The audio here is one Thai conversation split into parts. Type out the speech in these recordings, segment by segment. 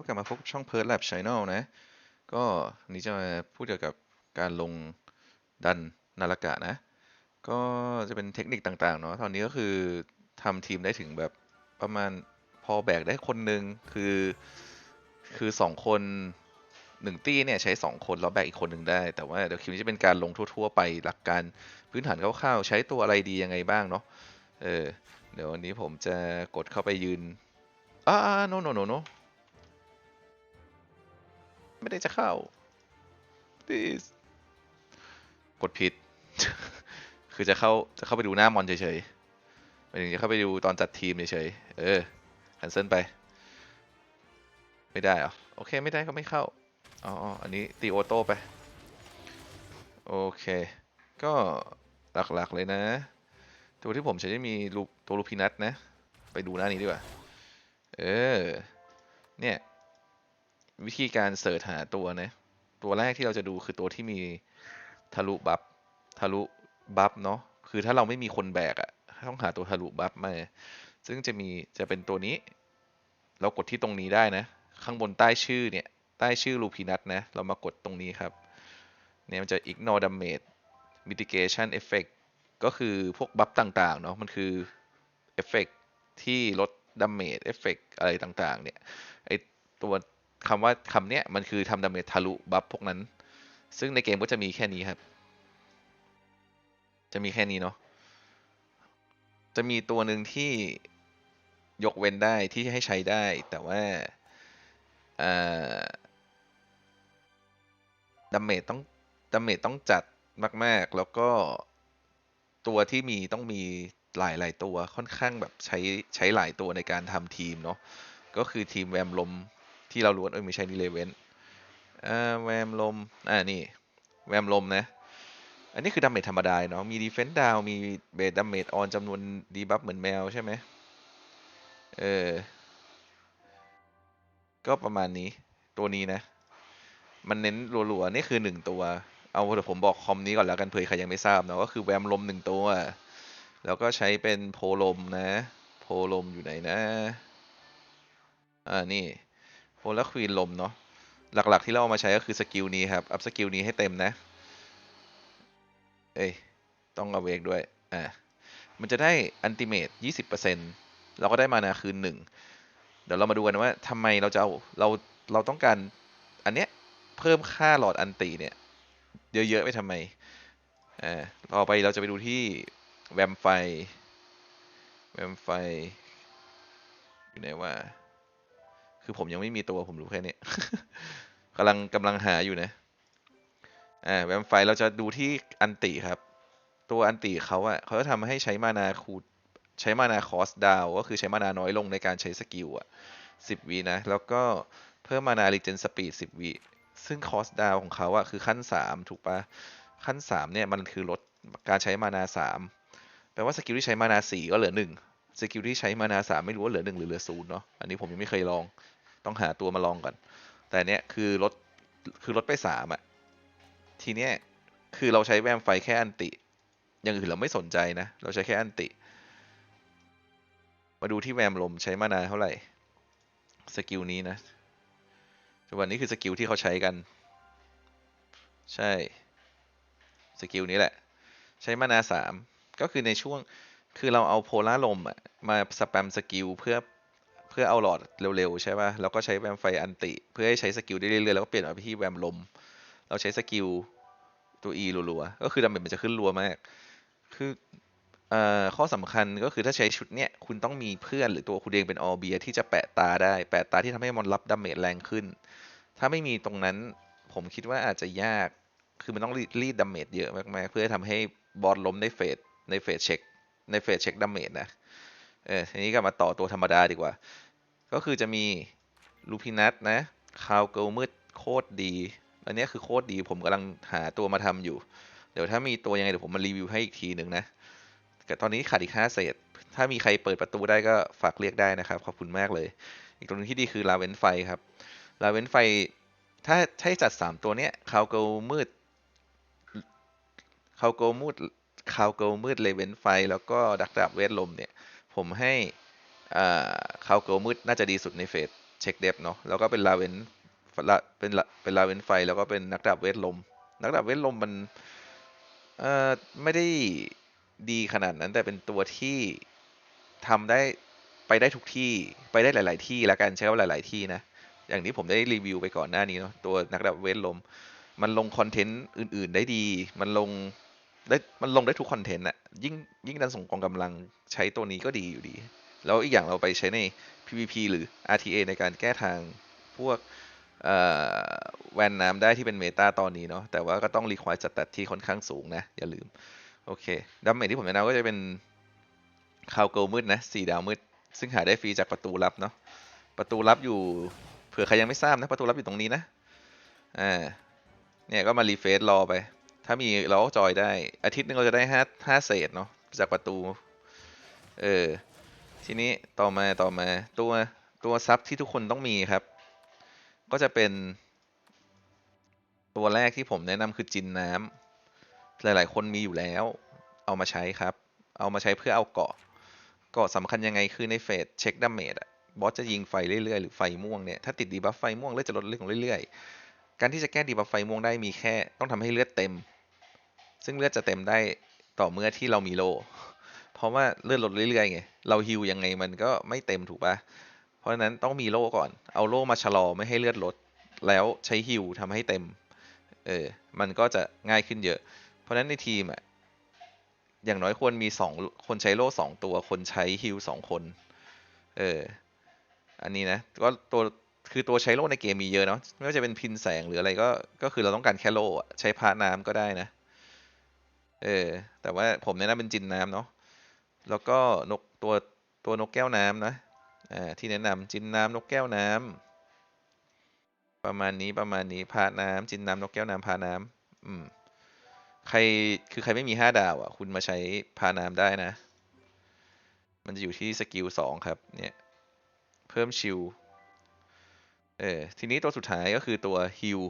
วัสดีครับกลับมาพบช่องเพิร์ดแลบช n แนลนะ ก็วันนี้จะมาพูดเกี่ยวกับการลงดันนาฬกะนะ ก็จะเป็นเทคนิคต่างๆเนาะตอนนี้ก็คือทำทีมได้ถึงแบบประมาณพอแบกได้คนหนึ่งคือคือสองคนหนึ่งตี้เนี่ยใช้สองคนแล้วแบกอีกคนหนึ่งได้ แต่ว่าเดี๋ยวคลิปนี้จะเป็นการลงทั่ว ๆ ไปหลักการพื้นฐานคร่าวๆใช้ตัวอะไรดียังไงบ้างเนาะเออเดี๋ยววันนี้ผมจะกดเข้าไปยืนอ่า no no no no ไม่ได้จะเข้า please กดผิด คือจะเข้าจะเข้าไปดูหน้ามอนเฉยๆหมายถึงจะเข้าไปดูตอนจัดทีมเฉยๆเออคันเซิลไป ไม่ได้เหรอโอเคไม่ได้ก็ไม่เข้าอ๋ออันนี้ตีโอโต้ไป โอเค ก็หลักๆเลยนะ ตัวที่ผมใช้จะมีตัวลูพินัทนะ ไปดูหน้านี้ดีกว่า เออ เนี่ย วิธีการเสิร์ชหาตัวนะตัวแรกที่เราจะดูคือตัวที่มีทะลุบัฟทะลุบัฟเนาะคือถ้าเราไม่มีคนแบกอะต้องหาตัวทะลุบัฟมา ซึ่งจะมีจะเป็นตัวนี้ เรากดที่ตรงนี้ได้นะ ข้างบนใต้ชื่อเนี่ย ใต้ชื่อลูพีนัทนะ เรามากดตรงนี้ครับ เนี่ยมันจะ ignore damage mitigation effect ก็คือพวกบัฟต่างๆเนาะมันคือเอฟเฟกที่ลดดาเมจเอฟเฟกอะไรต่างๆ เนี่ยไอตัว คำว่าคำเนี้ยมันคือทำดาเมจทะลุบัฟพวกนั้น ซึ่งในเกมก็จะมีแค่นี้ครับ จะมีแค่นี้เนาะจะมีตัวหนึ่งที่ยกเว้นได้ที่ให้ใช้ได้ แต่ว่าดาเมจต้องดาเมจต้องจัดมาก ๆ แล้วก็ตัวที่มีต้องมีหลายหลายตัวค่อนข้างแบบใช้ใช้หลายตัวในการทำทีมเนาะก็คือทีมแวมลม ที่เราล้วนเออไม่ใช่นี่เลเวนอ่าแวมลม อ่า นี่ แวมลมนะ อันนี้คือดาเมจธรรมดาเนาะ มีดีเฟนต์ดาว มีเบสดาเมจออนจำนวนดีบัฟเหมือนแมวใช่ไหมเออ ก็ประมาณนี้ ตัวนี้นะ มันเน้นรัวๆ นี่คือหนึ่งตัว เอาเดี๋ยวผมบอกคอมนี้ก่อนแล้วกันเผื่อใครยังไม่ทราบเนาะ ก็คือแวมลมหนึ่งตัว แล้วก็ใช้เป็นโพลมนะ โพลมอยู่ไหนนะ อ่า นี่ โพลควีนลมเนาะหลักๆที่เราเอามาใช้ก็คือสกิลนี้ครับ อัพสกิลนี้ให้เต็มนะ เอ้ย ต้องเอาเวกด้วย อ่า มันจะได้อันติเมตยี่สิบเปอร์เซ็นต์เราก็ได้มานาคืนหนึ่ง เดี๋ยวเรามาดูกันว่าทำไมเราจะเอา เรา เราต้องการ อันเนี้ย เพิ่มค่าหลอดอันติเนี่ย เยอะๆไปทำไม อ่า ต่อไปเราจะไปดูที่แวมไฟ แวมไฟ อยู่ไหนว่า คือผมยังไม่มีตัวผมรู้แค่นี้กำลังกำลังหาอยู่นะอ่าแวมไฟเราจะดูที่อันติครับ ตัวอันติเขาอะเขาจะทำให้ใช้มานาคูดใช้มานาคอสดาวก็คือใช้มานาน้อยลงในการใช้สกิลอะสิบวินะ แล้วก็เพิ่มมานารีเจนสปีดสิบวิซึ่งคอสดาวของเขาอะคือขั้นสามถูกปะขั้นสามเนี่ยมันคือลดการใช้มานาสามแปลว่าสกิลที่ใช้มานาสี่ก็เหลือหนึ่งสกิลที่ใช้มานาสามไม่รู้ว่าเหลือหนึ่งหรือเหลือศูนย์เนาะอันนี้ผมยังไม่เคยลอง ต้องหาตัวมาลองก่อน แต่เนี้ยคือลดคือลดไปสามอะทีเนี้ยคือเราใช้แวมไฟแค่อันติ อย่างอื่นเราไม่สนใจนะ เราใช้แค่อันติ มาดูที่แวมลมใช้มานาเท่าไหร่ สกิลนี้นะวันนี้คือสกิลที่เขาใช้กัน ใช่ สกิลนี้แหละ ใช้มานาสามก็คือในช่วงคือเราเอาโพลาร์ลมอะมาสแปมสกิลเพื่อ เพื่อเอาหลอดเร็วๆ ใช่ป่ะแล้วก็ใช้แวมไฟอันติ เพื่อให้ใช้สกิลได้เรื่อยๆ แล้วก็เปลี่ยนมาที่แวมลม เราใช้สกิลตัว E รัวๆ ก็คือดาเมจมันจะขึ้นรัวมาก คือข้อสำคัญก็คือถ้าใช้ชุดเนี้ย คุณต้องมีเพื่อนหรือตัวคุณเองเป็นออเบียที่จะแปะตาได้ แปะตาที่ทำให้มันรับดาเมจแรงขึ้น ถ้าไม่มีตรงนั้น ผมคิดว่าอาจจะยาก คือมันต้องรีดดาเมจเยอะมากๆ เพื่อทำให้บอลล้มในเฟสในเฟสเช็ค ในเฟสเช็คดาเมจนะ เออทีนี้ก็มาต่อตัวธรรมดาดีกว่า ก็คือจะมีลูพินัทนะคาวเกิลมืดโคตรดี อันนี้คือโคตรดีผมกำลังหาตัวมาทำอยู่ เดี๋ยวถ้ามีตัวยังไงเดี๋ยวผมมารีวิวให้อีกทีหนึ่งนะแต่ตอนนี้ขาดอีกห้าเศษ ถ้ามีใครเปิดประตูได้ก็ฝากเรียกได้นะครับ ขอบคุณมากเลย อีกตัวนึงที่ดีคือลาเวนไฟครับลาเวนไฟ ถ้าใช้จัดสามตัวเนี้ยคาวเกิลมืดคาวเกิลมืดคาวเกิลมืดเลเวนไฟ แล้วก็ดักดาบเวทลมเนี่ย ผมให้คาวเกิลมืดน่าจะดีสุดในเฟสเช็คเดฟเนาะแล้วก็เป็นลาเวนเป็นละเป็นลาเวนไฟแล้วก็เป็นนักดาบเวทลม นักดาบเวทลมมันเอ่อไม่ได้ดีขนาดนั้นแต่เป็นตัวที่ทำได้ไปได้ทุกที่ไปได้หลาย ๆ ที่แล้วกันใช้คำว่าหลาย ๆ ที่นะอย่างที่ผมได้รีวิวไปก่อนหน้านี้เนาะตัวนักดาบเวทลม มันลงคอนเทนต์อื่น ๆ ได้ดี มันลง ได้มันลงได้ทุกคอนเทนต์อะยิ่งยิ่งดันส่งกองกำลังใช้ตัวนี้ก็ดีอยู่ดี แล้วอีกอย่างเราไปใช้ใน PVP หรือ RTA ในการแก้ทางพวกแวนน้ำได้ที่เป็นเมตาตอนนี้เนาะแต่ว่าก็ต้องรีควายจัดตัดที่ค่อนข้างสูงนะ อย่าลืม โอเคดัมเมจที่ผมแนะนำก็จะเป็นคาวเกิลมืดนะสี่ดาวมืด ซึ่งหาได้ฟรีจากประตูลับเนาะประตูลับอยู่เผื่อใครยังไม่ทราบนะ ประตูลับอยู่ตรงนี้นะอ่าเนี่ยก็มารีเฟซรอไป ถ้ามีเราก็จอยได้ อาทิตย์นึงเราจะได้ห้าห้าเศษเนาะจากประตู เออ ทีนี้ต่อมาต่อมาตัวตัวซับที่ทุกคนต้องมีครับ ก็จะเป็น ตัวแรกที่ผมแนะนำคือจินน้ำหลาย ๆ คนมีอยู่แล้ว เอามาใช้ครับ เอามาใช้เพื่อเอาเกาะเกาะสำคัญยังไงคือในเฟสเช็คดาเมจอะบอสจะยิงไฟเรื่อย ๆ หรือไฟม่วงเนี่ย ถ้าติดดีบัฟไฟม่วงเลือดจะลดลงเรื่อยๆ การที่จะแก้ดีบัฟไฟม่วงได้มีแค่ต้องทำให้เลือดเต็ม ซึ่งเลือดจะเต็มได้ต่อเมื่อที่เรามีโล เพราะว่าเลือดลดเรื่อยๆไง เราฮิวยังไงมันก็ไม่เต็มถูกปะเพราะฉะนั้นต้องมีโลก่อน เอาโลมาชะลอไม่ให้เลือดลด แล้วใช้ฮิวทำให้เต็ม เออ มันก็จะง่ายขึ้นเยอะ เพราะฉะนั้นในทีมอะอย่างน้อยควรมีสองคนใช้โล่สองตัว คนใช้ฮิลสองคน เออ อันนี้นะ ก็ตัว คือตัวใช้โล่ในเกมมีเยอะเนาะไม่ว่าจะเป็นพินแสงหรืออะไรก็ก็คือเราต้องการแค่โล่ใช้พาน้ำก็ได้นะ เออ แต่ว่าผมแนะนำเป็นจินน้ำเนาะแล้วก็นกตัวตัวนกแก้วน้ำนะอ่าที่แนะนำจินน้ำนกแก้วน้ำประมาณนี้ประมาณนี้พาน้ำจินน้ำนกแก้วน้ำพาน้ำอืมใครคือใครไม่มีห้าดาวอะ คุณมาใช้พาน้ำได้นะ มันจะอยู่ที่สกิลสองครับ เนี่ย เพิ่มชิล เออทีนี้ตัวสุดท้ายก็คือตัวฮิล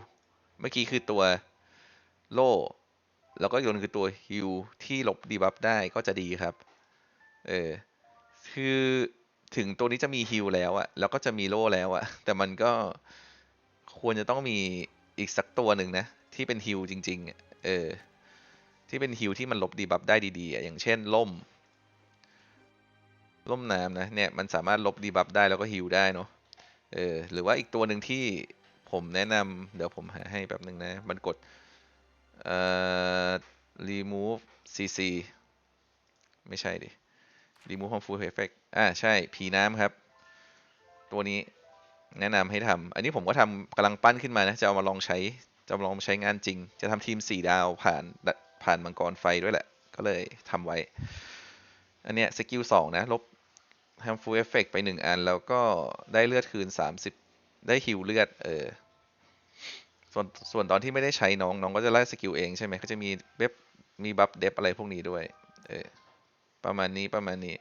เมื่อกี้คือตัวโล่แล้วก็โยนคือตัวฮิลที่ลบดีบัฟได้ก็จะดีครับ เออคือถึงตัวนี้จะมีฮิลแล้วอะแล้วก็จะมีโล่แล้วอะแต่มันก็ควรจะต้องมีอีกสักตัวหนึ่งนะ ที่เป็นฮิลจริงๆ เออ ที่เป็นฮิลที่มันลบดีบัฟได้ดีๆอะอย่างเช่นล่ม ล่มน้ำนะ เนี่ยมันสามารถลบดีบัฟได้แล้วก็ฮิลได้เนาะ เออหรือว่าอีกตัวหนึ่งที่ผมแนะนำเดี๋ยวผมหาให้แป๊บหนึ่งนะ มันกดเอ่อ remove cc ไม่ใช่ดิ remove harmful effect อ่าใช่ ผีน้ำครับ ตัวนี้แนะนำให้ทำอันนี้ผมก็ทำกำลังปั้นขึ้นมานะ จะเอามาลองใช้ จะมาลองใช้งานจริง จะทำทีมสี่ดาวผ่านผ่านมังกรไฟด้วยแหละ ก็เลยทำไว้ อันเนี้ยสกิลสองนะ ลบ harmful effect ไปหนึ่งอัน แล้วก็ได้เลือดคืนสามสิบได้ฮิวเลือด เออ ส่วนส่วนตอนที่ไม่ได้ใช้น้องน้องก็จะไล่สกิลเองใช่ไหมก็จะมีเว็บมีบัฟเดฟอะไรพวกนี้ด้วย เออ ประมาณนี้ประมาณนี้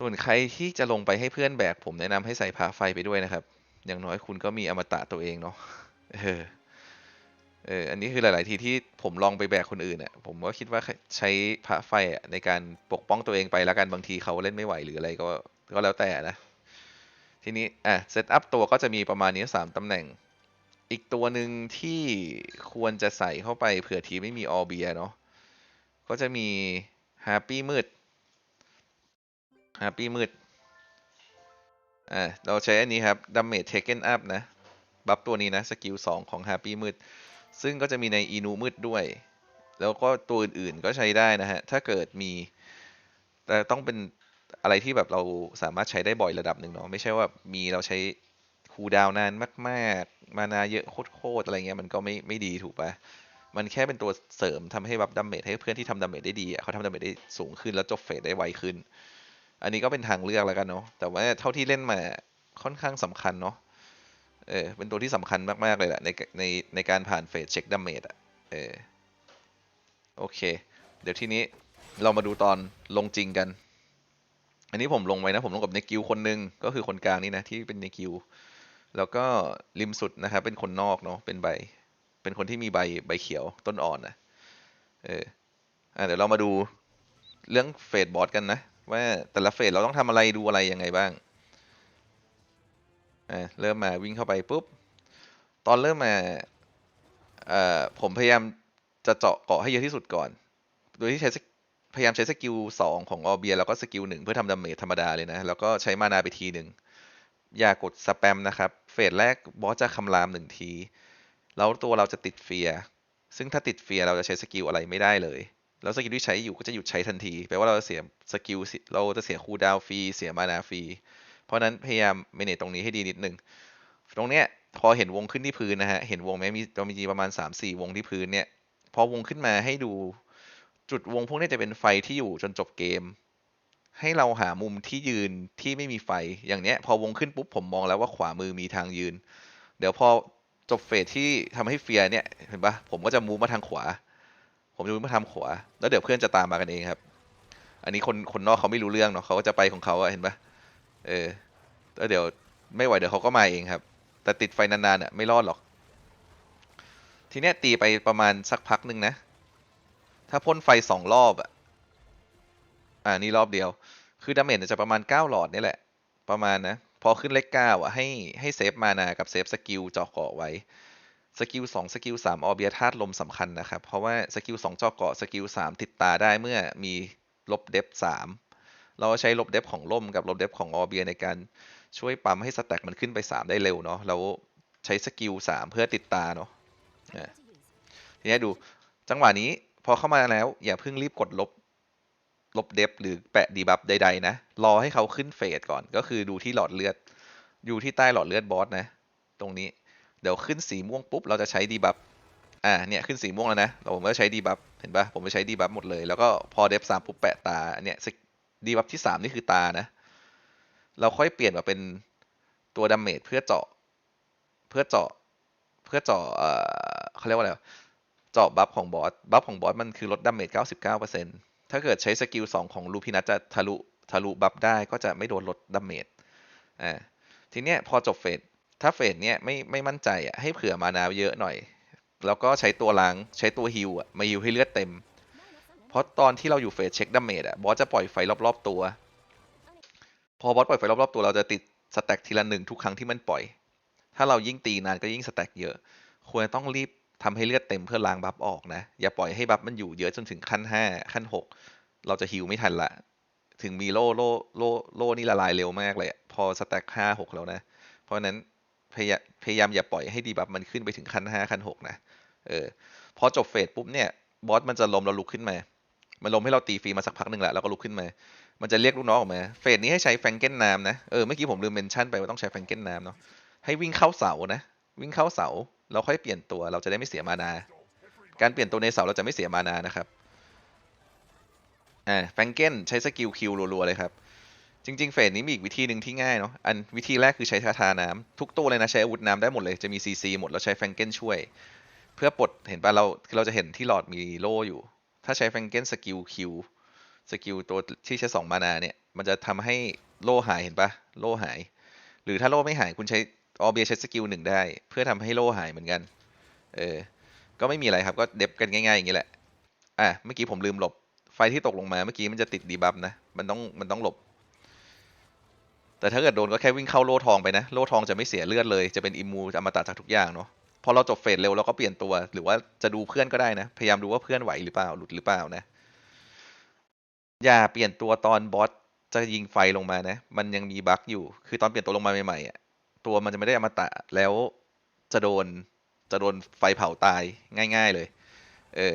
ส่วนใครที่จะลงไปให้เพื่อนแบก ผมแนะนำให้ใส่พาไฟไปด้วยนะครับ อย่างน้อยคุณก็มีอมตะตัวเองเนาะ เออ เอออันนี้คือหลาย ๆ ทีที่ผมลองไปแบกคนอื่นอะผมก็คิดว่าใช้พระไฟอะในการปกป้องตัวเองไปแล้วกันบางทีเขาเล่นไม่ไหวหรืออะไรก็ก็แล้วแต่นะ ทีนี้อะเซตอัพตัวก็จะมีประมาณนี้สามตำแหน่ง อีกตัวหนึ่งที่ควรจะใส่เข้าไปเผื่อทีไม่มีออเบียเนาะก็จะมีฮาปี้มืดฮาปี้มืดอ่าเราใช้อันนี้ครับดัมเมจเทคเกนอัพนะ บัฟตัวนี้นะ สกิลสองของฮาปี้มืด ซึ่งก็จะมีในอีนูมืดด้วย แล้วก็ตัวอื่นๆก็ใช้ได้นะฮะ ถ้าเกิดมี แต่ต้องเป็นอะไรที่แบบเราสามารถใช้ได้บ่อยระดับหนึ่งเนาะ ไม่ใช่ว่ามีเราใช้คูดาวนานมากๆ มานาเยอะโคตรๆอะไรเงี้ยมันก็ไม่ไม่ดีถูกปะมันแค่เป็นตัวเสริมทำให้บัฟดัมเมจให้เพื่อนที่ทำดัมเมจได้ดีอะเขาทำดัมเมจได้สูงขึ้นแล้วจบเฟสได้ไวขึ้น อันนี้ก็เป็นทางเลือกแล้วกันเนาะ แต่ว่าเท่าที่เล่นมาค่อนข้างสำคัญเนาะ เออเป็นตัวที่สำคัญมาก ๆ เลยแหละในในในการผ่านเฟสเช็คดัมเมจอะเออโอเค เดี๋ยวทีนี้เรามาดูตอนลงจริงกัน อันนี้ผมลงไว้นะ ผมลงกับในกิวคนหนึ่งก็คือคนกลางนี่นะ ที่เป็นในกิว แล้วก็ริมสุดนะครับ เป็นคนนอกเนาะเป็นใบ เป็นคนที่มีใบใบเขียวต้นอ่อนนะเอออะเดี๋ยวเรามาดูเรื่องเฟสบอสกันนะ ว่าแต่ละเฟสเราต้องทำอะไรดูอะไรยังไงบ้าง อะเริ่มมาวิ่งเข้าไปปุ๊บ ตอนเริ่มมาเอ่อผมพยายามจะเจาะเกาะให้เยอะที่สุดก่อน โดยที่ใช้พยายามใช้สกิลสองของออเบียแล้วก็สกิลหนึ่งเพื่อทำดาเมจธรรมดาเลยนะ แล้วก็ใช้มานาไปทีหนึ่งอย่ากดสแปมนะครับ เฟสแรกบอสจะคำรามหนึ่งที แล้วตัวเราจะติดเฟียซึ่งถ้าติดเฟียเราจะใช้สกิลอะไรไม่ได้เลย แล้วสกิลที่ใช้อยู่ก็จะหยุดใช้ทันที แปลว่าเราจะเสียสกิลเราจะเสียคูดาวฟรี เสียมานาฟรี เพราะนั้นพยายามเมเนจตรงนี้ให้ดีนิดนึง ตรงเนี้ยพอเห็นวงขึ้นที่พื้นนะฮะ เห็นวงไหมมีเรามีประมาณ 3 4 วงที่พื้นเนี่ย พอวงขึ้นมาให้ดูจุดวงพวกนี้จะเป็นไฟที่อยู่จนจบเกม ให้เราหามุมที่ยืนที่ไม่มีไฟ อย่างเนี้ย พอวงขึ้นปุ๊บผมมองแล้วว่าขวามือมีทางยืน เดี๋ยวพอจบเฟสที่ทำให้เฟียเนี่ยเห็นปะผมก็จะมูฟมาทางขวา ผมจะมูฟมาทางขวา แล้วเดี๋ยวเพื่อนจะตามมากันเองครับ อันนี้คนคนนอกเขาไม่รู้เรื่องเนาะเขาก็จะไปของเขาอะเห็นปะ เออแล้วเดี๋ยวไม่ไหวเดี๋ยวเขาก็มาเองครับ แต่ติดไฟนานๆอะไม่รอดหรอก ทีเนี้ยตีไปประมาณสักพักหนึ่งนะ ถ้าพ่นไฟสองรอบอะ อ่านี่รอบเดียว คือดาเมจจะประมาณเก้าหลอดนี่แหละ ประมาณนะ พอขึ้นเลขเก้าอะให้ให้เซฟมานากับเซฟสกิลเจาะเกาะไว้ สกิลสองสกิลสามออเบียธาตุลมสำคัญนะครับ เพราะว่าสกิลสองเจาะเกาะสกิลสามติดตาได้เมื่อมีลบเดฟสาม เราใช้ลบเดฟของล่มกับลบเดฟของออเบียในการช่วยปั๊มให้สแต็กมันขึ้นไปสามได้เร็วเนาะแล้วใช้สกิลสามเพื่อติดตาเนาะอะทีนี้ดูจังหวะนี้พอเข้ามาแล้ว อย่าเพิ่งรีบกดลบลบเดฟหรือแปะดีบัฟใดๆนะ รอให้เขาขึ้นเฟสก่อน ก็คือดูที่หลอดเลือด อยู่ที่ใต้หลอดเลือดบอสนะ ตรงนี้เดี๋ยวขึ้นสีม่วงปุ๊บ เราจะใช้ดีบัฟอ่าเนี่ยขึ้นสีม่วงแล้วนะเราผมก็ใช้ดีบัฟเห็นปะผมจะใช้ดีบัฟหมดเลย แล้วก็พอเดฟสามปุ๊บแปะตาเนี่ย ดีบัฟที่สามนี่คือตานะ เราค่อยเปลี่ยนมาเป็นตัวดาเมจเพื่อเจาะ เพื่อเจาะ เพื่อเจาะเอ่อเขาเรียกว่าอะไร เจาะบัฟของบอส บัฟของบอสมันคือลดดาเมจ 99%ถ้าเกิดใช้สกิล 2 ของลูพินัทจะทะลุ ทะลุบัฟได้ก็จะไม่โดนลดดาเมจ อ่า ทีเนี้ยพอจบเฟส ถ้าเฟสเนี้ยไม่ไม่มั่นใจอะให้เผื่อมานาเยอะหน่อย แล้วก็ใช้ตัวล้าง ใช้ตัวฮิลอะ มาฮิลให้เลือดเต็ม เพราะตอนที่เราอยู่เฟสเช็คดาเมจอะบอสจะปล่อยไฟรอบๆตัว พอบอสปล่อยไฟรอบๆตัวเราจะติดสแต็กทีละหนึ่งทุกครั้งที่มันปล่อย ถ้าเรายิ่งตีนานก็ยิ่งสแต็กเยอะ ควรต้องรีบทำให้เลือดเต็มเพื่อล้างบัฟออกนะ อย่าปล่อยให้บัฟมันอยู่เยอะจนถึงขั้นห้าขั้นหกเราจะฮิวไม่ทันละ ถึงมีโล่โล่โล่โล่นี่ละลายเร็วมากเลยพอสแต็กห้าหกแล้วนะ เพราะฉะนั้นพยายามพยายามอย่าปล่อยให้ดีบัฟมันขึ้นไปถึงขั้นห้าขั้นหกนะ เออ พอจบเฟสปุ๊บเนี่ยบอสมันจะล้มเราลุกขึ้นมา มันล้มให้เราตีฟรีมาสักพักหนึ่งแหละแล้วก็ลุกขึ้นมา มันจะเรียกลูกน้องออกมา เฟสนี้ให้ใช้แฟงเกนนามนะ เออ เมื่อกี้ผมลืมเมนชั่นไปว่าต้องใช้แฟงเกนนามเนาะ ให้วิ่งเข้าเสานะ วิ่งเข้าเสา เราค่อยเปลี่ยนตัว เราจะได้ไม่เสียมานา การเปลี่ยนตัวในเสาเราจะไม่เสียมานานะครับ อ่า แฟงเกนใช้สกิลคิวรัวๆเลยครับ จริง ๆ เฟสนี้มีอีกวิธีหนึ่งที่ง่ายเนาะ อันวิธีแรกคือใช้คาถาน้ำทุกตัวเลยนะใช้อาวุธน้ำได้หมดเลย จะมีซีซีหมดเราใช้แฟงเกนช่วย เพื่อปลด เห็นปะเรา เราจะเห็นที่หลอดมีโล่อยู่ ถ้าใช้แฟงเกนสกิลคิวสกิลตัวที่ใช้สองมานาเนี่ย มันจะทำให้โล่หายเห็นปะโล่หาย หรือถ้าโล่ไม่หายคุณใช้ออเบียใช้สกิลหนึ่งได้ เพื่อทำให้โล่หายเหมือนกัน เออ ก็ไม่มีอะไรครับ ก็เด็บกันง่ายๆอย่างนี้แหละ อะ เมื่อกี้ผมลืมหลบ ไฟที่ตกลงมาเมื่อกี้มันจะติดดีบัฟนะ มันต้อง มันต้องหลบ แต่ถ้าเกิดโดนก็แค่วิ่งเข้าโล่ทองไปนะ โล่ทองจะไม่เสียเลือดเลย จะเป็นอิมมูอมตะจากทุกอย่างเนาะ พอเราจบเฟสเร็วเราก็เปลี่ยนตัว หรือว่าจะดูเพื่อนก็ได้นะ พยายามดูว่าเพื่อนไหวหรือเปล่าหลุดหรือเปล่านะ อย่าเปลี่ยนตัวตอนบอสจะยิงไฟลงมานะ มันยังมีบั๊กอยู่ คือตอนเปลี่ยนตัวลงมาใหม่ๆอะตัวมันจะไม่ได้อมตะแล้วจะโดนจะโดนไฟเผาตายง่าย ๆเลย เออ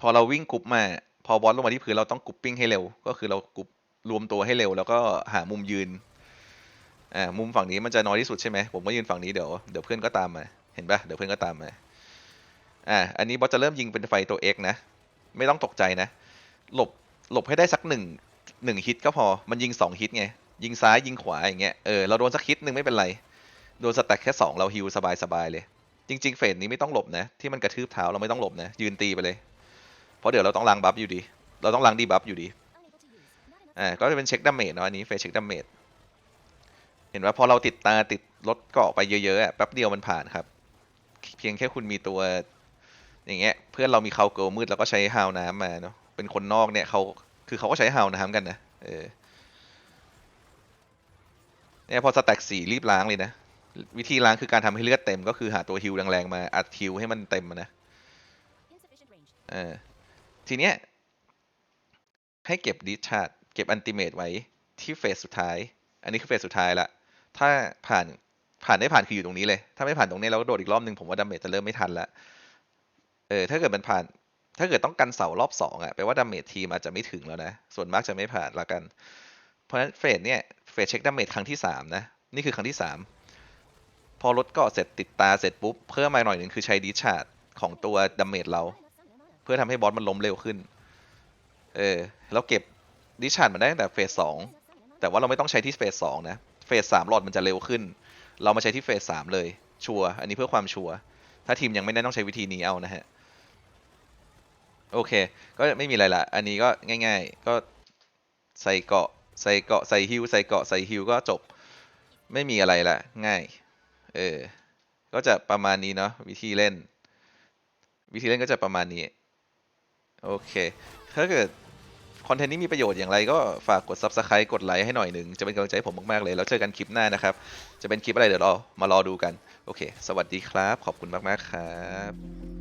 พอเราวิ่งกรุ๊ปมา พอบอสลงมาที่พื้นเราต้องกรุ๊ปปิ้งให้เร็ว ก็คือเรากรุ๊ปรวมตัวให้เร็ว แล้วก็หามุมยืน อ่ามุมฝั่งนี้มันจะน้อยที่สุดใช่ไหมผมก็ยืนฝั่งนี้เดี๋ยวเดี๋ยวเพื่อนก็ตามมาเห็นปะเดี๋ยวเพื่อนก็ตามมาอ่าอันนี้บอสจะเริ่มยิงเป็นไฟตัว X นะ ไม่ต้องตกใจนะ หลบหลบให้ได้สักหนึ่งหนึ่งฮิตก็พอมันยิงสองฮิตไงยิงซ้ายยิงขวาอย่างเงี้ยเออเราโดนสักฮิตหนึ่งไม่เป็นไรโดนสแต็กแค่สองเราฮิวสบายๆเลย จริง ๆ เฟสนี้ไม่ต้องหลบนะ ที่มันกระทืบเท้าเราไม่ต้องหลบนะ ยืนตีไปเลย เพราะเดี๋ยวเราต้องล้างบัฟอยู่ดี เราต้องล้างดีบัฟอยู่ดีอ่าก็จะเป็นเช็คดาเมจเนาะอันนี้เฟสเช็คดาเมจ เห็นว่าพอเราติดตาติดรถเกาะไปเยอะๆอะแป๊บเดียวมันผ่านครับ เพียงแค่คุณมีตัว อย่างเงี้ย เพื่อนเรามีเขาเกิลมืดแล้วก็ใช้ฮาวน้ำมาเนาะเป็นคนนอกเนี่ยเขาคือเขาก็ใช้ฮาวน้ำกันนะเออเนี่ยพอสแต็กสี่รีบล้างเลยนะ วิธีล้างคือการทำให้เลือดเต็ม ก็คือหาตัวฮิลแรงๆมาอัดฮิลให้มันเต็มนะเออทีเนี้ยให้เก็บดิชาร์ดเก็บอันติเมตไว้ที่เฟสสุดท้าย อันนี้คือเฟสสุดท้ายละ ถ้าผ่านผ่านได้ผ่านคืออยู่ตรงนี้เลย ถ้าไม่ผ่านตรงนี้เราก็โดดอีกรอบหนึ่งผมว่าดาเมจจะเริ่มไม่ทันละเออถ้าเกิดมันผ่าน ถ้าเกิดต้องกันเสารอบสองอะแปลว่าดาเมจทีมอาจจะไม่ถึงแล้วนะ ส่วนมากจะไม่ผ่านละกัน เพราะฉะนั้นเฟสเนี่ยเฟสเช็คดาเมจครั้งที่สามนะ นี่คือครั้งที่สามพอลดเกาะเสร็จติดตาเสร็จปุ๊บเพิ่มมาหน่อยหนึ่งคือใช้ดิชาร์ดของตัวดาเมจเรา เพื่อทำให้บอสมันล้มเร็วขึ้น เออเราเก็บดิชาร์ดมาได้ตั้งแต่เฟสสองแต่ว่าเราไม่ต้องใช้ที่เฟสสองนะ เฟสสามหลอดมันจะเร็วขึ้น เรามาใช้ที่เฟสสามเลย ชัวร์อันนี้เพื่อความชัวร์ถ้าทีมยังไม่ได้ต้องใช้วิธีนี้เอานะฮะ โอเค ก็ไม่มีอะไรละ อันนี้ก็ง่าย ๆ ก็ใส่เกาะ ใส่เกาะ ใส่ฮิว ใส่เกาะ ใส่ฮิวก็จบ ไม่มีอะไรละ ง่าย เออ ก็จะประมาณนี้เนาะวิธีเล่น วิธีเล่นก็จะประมาณนี้ โอเค ถ้าเกิด คอนเทนต์นี้มีประโยชน์อย่างไรก็ฝากกด Subscribe กดไลค์ให้หน่อยหนึ่ง จะเป็นกำลังใจผมมาก ๆ เลย แล้วเจอกันคลิปหน้านะครับ จะเป็นคลิปอะไรเดี๋ยวรอมารอดูกัน โอเค สวัสดีครับ ขอบคุณมาก ๆ ครับ